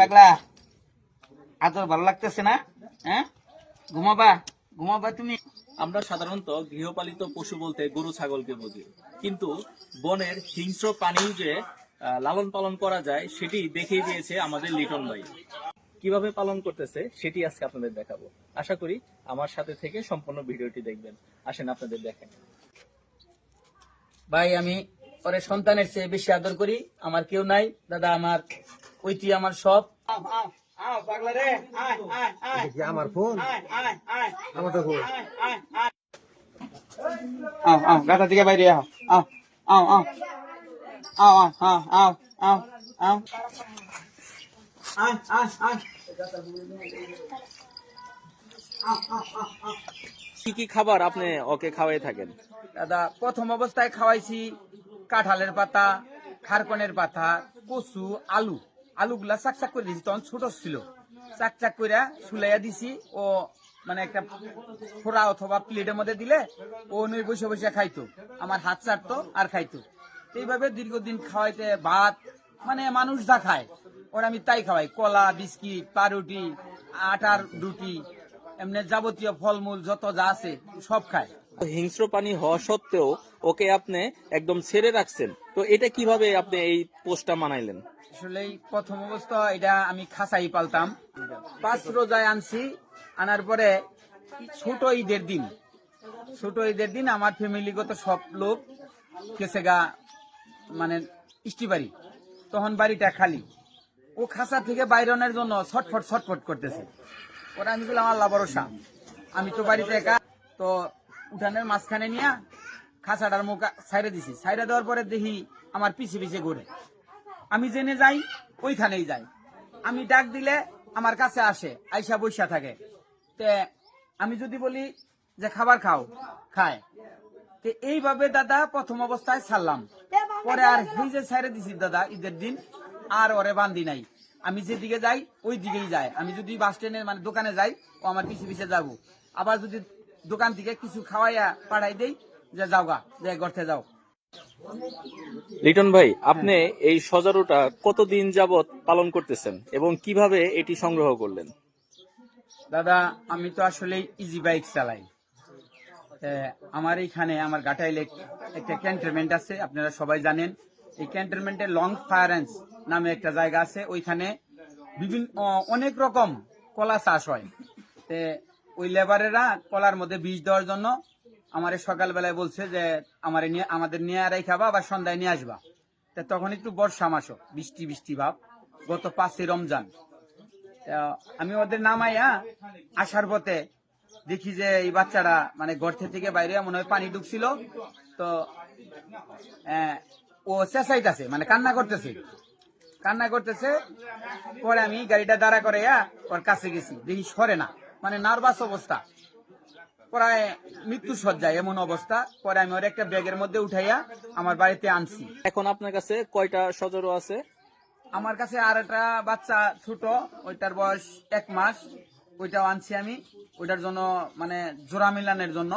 পাগলা। আদর ভালো লাগতেছে না? হ্যাঁ? ঘুমাবা ঘুমাবা তুমি। আমরা সাধারণত গৃহপালিত পশু বলতে গরু, ছাগলকে বুঝি। কিন্তু বনের হিংস্র প্রাণী যে লালন পালন করা যায়, সেটি দেখিয়ে দিয়েছে আমাদের লিটন ভাই। কীভাবে পালন করতেছে, সেটি আজকে আপনাদের দেখাবো। আশা করি আমার সাথে থেকে সম্পূর্ণ ভিডিওটি দেখবেন। আসেন আপনাদের দেখেন ভাই, আমি পরে সন্তানের চেয়ে বেশি আদর করি। আমার কেউ নাই। দাদা, আমার ওইটি আমার সব। পাগলা রে। দেখি আমার ফোন? আমার তো ফোন আও আও গাটা থেকে বাইরে আও আও আও আও আও আও আও আও আও আয় আয় আয়। কি কি খাবার আপনি ওকে খাওয়াই থাকেন? দাদা প্রথম অবস্থায় খাওয়াইছি কাঁঠালের পাতা খারকনের পাতা কচু আলু। আলুগুলা চাক করে দিয়েছি। তখন ছোট ছিল। চাক চাক করে সুলাইয়া দিছি। ও মানে একটা ফোড়া অথবা প্লেটের মধ্যে দিলে ও নই বসে বসে খাইতো। আমার হাত চাটতো আর খাইতো। এইভাবে দীর্ঘদিন খাওয়াইতে ভাত মানে মানুষ যা খায়, ওরা আমি তাই খাওয়াই। কলা, বিস্কিট, পাউরুটি, আটার রুটি, এমনি যাবতীয় ফলমূল যত যা আছে, সব খায়। হিংস্র প্রাণী হওয়া সত্ত্বেও ওকে আপনি একদম ছেড়ে রাখছেন। তো এটা কীভাবে আপনি এই পোস্টটা মানাইলেন? আসলে প্রথম অবস্থা, এটা আমি খাসাই পালতাম। পাঁচ রোজায় আনছি, আনার পরে ছোট ঈদের দিন। ছোট ঈদের দিন আমার ফ্যামিলিগত সব লোক গেছে গা মানে ইষ্টি বাড়ি। তখন বাড়িটা খালি। ও খাসা থেকে বাইরনের জন্য ছটফট ছটফট করতেছে। ওরা আমি বললাম, আল্লাহ ভরসা। আমি তো বাড়িতে একা। তো উঠানের মাঝখানে নিয়ে খাসাটার মুখ সাইরে দিছি। সাইরে দেওয়ার পরে দেখি আমার পিছে পিছে ঘুরে। আমি জেনে যাই, ওইখানেই যাই। আমি ডাক দিলে আমার কাছে আসে, আইসা বৈশা থাকে। তে আমি যদি বলি যে, খাবার খাও, খায়। তে এইভাবে দাদা প্রথম অবস্থায় ছাড়লাম। পরে আর এই যে ছেড়ে দিছি দাদা, ঈদের দিন, আর ওরে বান্ধি নাই। আমি যেদিকে যাই ওই দিকেই যায়। আমি যদি বাস স্ট্যান্ডে মানে দোকানে যাই, ও আমার পিছে পিছে যাব। আবার যদি দোকান থেকে কিছু খাওয়াইয়া পাঠাই দেই যে যাও গা যে গর্তে যাও। লিটন ভাই আপনি এই সজারুটা কতদিন যাবত পালন করতেছেন এবং কীভাবে এটি সংগ্রহ করলেন? দাদা আমি তো আসলে ইজি বাইক চালাই। আমার এইখানে আমার গাটাইলে একটা ক্যান্টনমেন্ট আছে আপনারা সবাই জানেন। এই ক্যান্টনমেন্টে লং ফায়ারেন্স নামে একটা জায়গা আছে ওইখানে বিভিন্ন অনেক রকম কলা চাষ হয়। ওই লেবারেরা কলার মধ্যে বীজ দেওয়ার জন্য আমার সকালবেলায় বলছে যে, আমার আমাদের নিয়ে আড়াই খাবা বা সন্ধ্যায় নিয়ে আসবা। তা তখন একটু বর্ষা মাসো বৃষ্টি বৃষ্টি ভাব। গত পাঁচই রমজান। আমি ওদের নামাইয়া আসার পথে দেখি যে এই বাচ্চারা মানে গর্তে থেকে বাইরে মনে হয় পানি ঢুকছিল। তো ও চেঁচাইতেছে মানে কান্না করতেছে। কান্না করতেছে, পরে আমি গাড়িটা দাঁড়া করে ওর কাছে গেছি। দেখি সরে না। মানে নার্ভাস অবস্থা। প্রায় মৃত্যু সজ্জায় এমন অবস্থা। পরে আমি ওর একটা ব্যাগের মধ্যে উঠাইয়া আমার বাড়িতে আনছি। এখন আপনার কাছে কয়টা সজারু আছে? আমার কাছে আর একটা বাচ্চা ছোট ওইটার বয়স এক মাস। ওইটাও আনছি আমি। ওইটার জন্য মানে জোড়া মিলানের জন্য।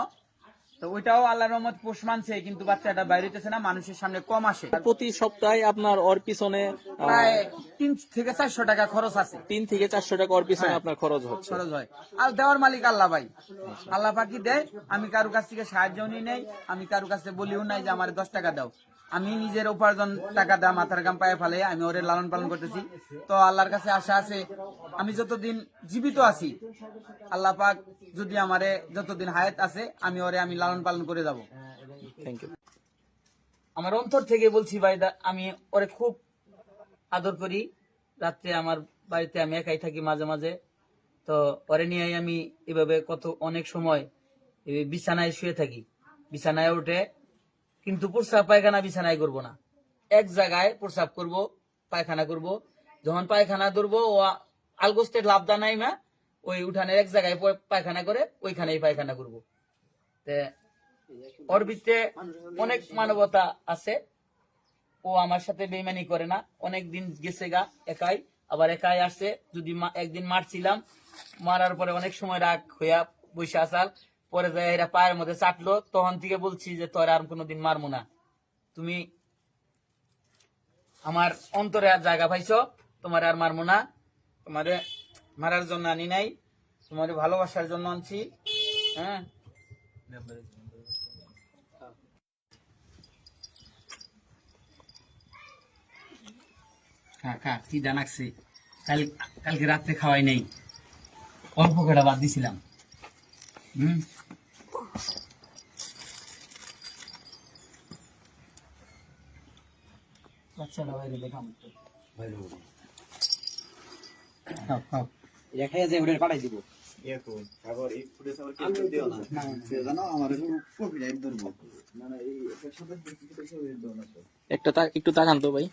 তো ওইটাও আল্লাহ রহমত পোষ মানছে কিন্তু বাচ্চাটা বাইরে হইতেছে না মানুষের সামনে কম আসে। প্রতি সপ্তাহে আপনার ওর পিছনে প্রায় তিন থেকে চারশো টাকা খরচ আছে। তিন থেকে চারশো টাকা ওর পিছনে হ্যাঁ। আপনার খরচ হচ্ছে। খরচ হয়। আর দেওয়ার মালিক আল্লাহ ভাই। আল্লাহ পাকি দেয়? আমি কারও কাছ থেকে সাহায্য নিই নাই আমি কারও কাছে বলিও নাই যে আমার দশ টাকা দাও। আমি নিজের উপার্জন টাকা দা মাথার গাম পায়ে ফেলে আমি ওরে লালন পালন করতেছি। তো আল্লাহর কাছে আশা আছে আমি যতদিন জীবিত আছি আল্লাহ পাক যদি আমারে যতদিন হায়াত আছে আমি ওরে আমি লালন পালন করে যাব। থ্যাংক ইউ আমার অন্তর থেকে বলছি ভাই দা- আমি ওরে খুব আদর করি। রাত্রে আমার বাড়িতে আমি একাই থাকি মাঝে মাঝে। তো ওরে নিয়ে আমি এভাবে কত অনেক সময় বিছানায় শুয়ে থাকি। বিছানায় উঠে কিন্তু প্রস্রাব পায়খানা বিছানায় করব না। এক জায়গায় প্রস্রাব করব, পায়খানা করব। যখন পায়খানা ধরবো, ও আলগোস্তের লাভদা নাই মা। ওই উঠানের এক জায়গায় পায়খানা করে, ওইখানেই পায়খানা করব। তে ওর অনেক মানবতা আছে। ও আমার সাথে বেইমানি করে না। অনেক দিন গেছে গা, একাই। আবার একাই আসছে। যদি একদিন মারছিলাম, মারার পরে অনেক সময় রাগ হইয়া বসে আসাল পরে যায় এরা পায়ের মধ্যে চাটলো, তখন থেকে বলছি যে তোর আর কোনোদিন মারবো না। তুমি আমার অন্তরে আর জায়গা পাইছো, তোমার আর মারবো না। তোমারে মারার জন্য আনি নাই, তোমার ভালোবাসার জন্য আনছি হ্যাঁ? কাল, কালকে রাত্রে খাওয়াই নাই। অল্প করে বাদ দিছিলাম। হুম? বাচ্চাটা বাইরে দেখাম খাও খাও। খেয়ে যে ওটা পাঠাই দিব। একটা তা- একটু তাকান তো ভাই।